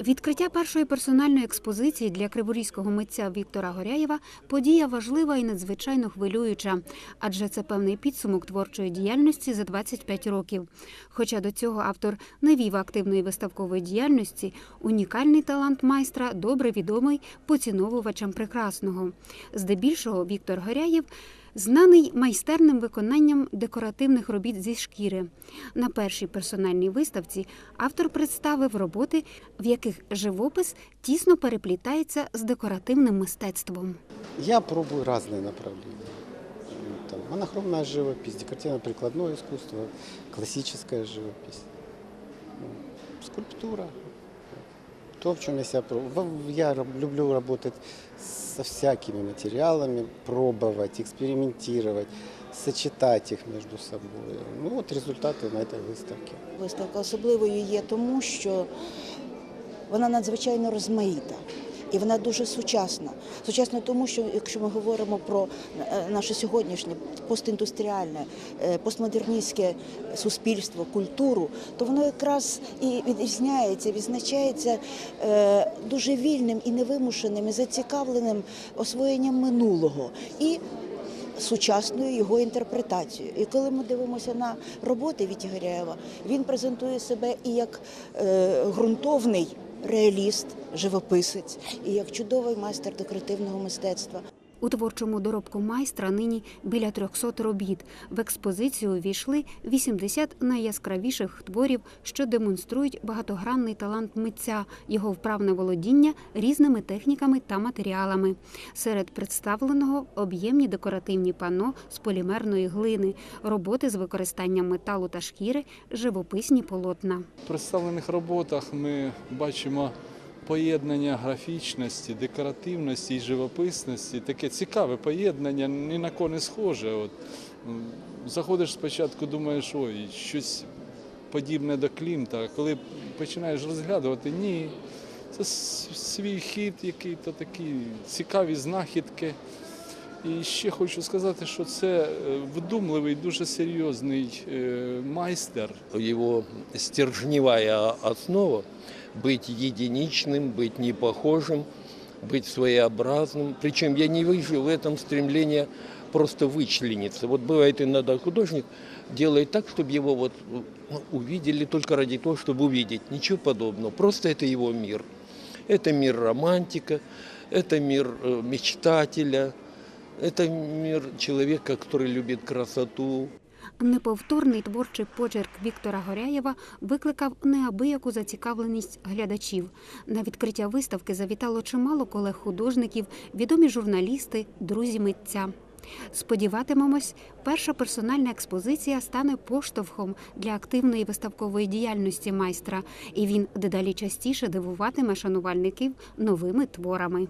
Відкриття першої персональної експозиції для криворізького митця Віктора Горяєва подія важлива і надзвичайно хвилююча, адже це певний підсумок творчої діяльності за 25 років. Хоча до цього автор не вів активної виставкової діяльності, унікальний талант майстра добре відомий поціновувачам прекрасного. Здебільшого Віктор Горяєв знаний майстерним виконанням декоративних робіт зі шкіри. На першій персональній виставці автор представив роботи, в яких живопис тісно переплітається з декоративним мистецтвом. Я пробую разные направления. Ну, Там, монохромная живопись, декоративно-прикладное искусство, классическая живопись, ну, скульптура. То, в чем я себя. Я люблю работать со всякими материалами, пробовать, экспериментировать, сочетать их между собой. Ну вот результаты на этой выставке. Виставка особливою є тому, що вона надзвичайно розмаїта. І вона дуже сучасна. Сучасна тому, що якщо ми говоримо про е, наше сьогоднішнє постіндустріальне, е, постмодерністське суспільство, культуру, то воно якраз і відрізняється, відзначається е, дуже вільним і невимушеним, і зацікавленим освоєнням минулого. І сучасною його інтерпретацією. І коли ми дивимося на роботи Віті Горяєва, він презентує себе і як е, ґрунтовний реаліст, живописець, і як чудовий майстер декоративного мистецтва. У творчому доробку майстра нині біля 300 робіт. В експозицію увійшли 80 найяскравіших творів, що демонструють багатогранний талант митця, його вправне володіння різними техніками та матеріалами. Серед представленого об'ємні декоративні пано з полімерної глини, роботи з використанням металу та шкіри, живописні полотна. В представлених роботах ми бачимо поєднання графічності, декоративності і живописності. Таке цікаве поєднання, ні на кого не схоже. От, заходиш спочатку, думаєш, ой, щось подібне до Клімта, а коли починаєш розглядувати, ні. Це свій хід, який то такі цікаві знахідки. І ще хочу сказати, що це е, вдумливий, дуже серйозний е, майстер. его стержневая основа быть единичным, быть непохожим, быть своеобразным. Причем я не вижу в этом стремления просто вычлениться. Вот бывает иногда художник делает так, чтобы его вот ну, увидели только ради того, чтобы увидеть. Ничего подобного. Просто это его мир. Это мир романтика, это мир э, мечтателя, это мир человека, который любит красоту, Неповторний творчий почерк Віктора Горяєва викликав неабияку зацікавленість глядачів. На відкриття виставки завітало чимало колег-художників, відомі журналісти, друзі митця. Сподіватимемось, перша персональна експозиція стане поштовхом для активної виставкової діяльності майстра, і він дедалі частіше дивуватиме шанувальників новими творами.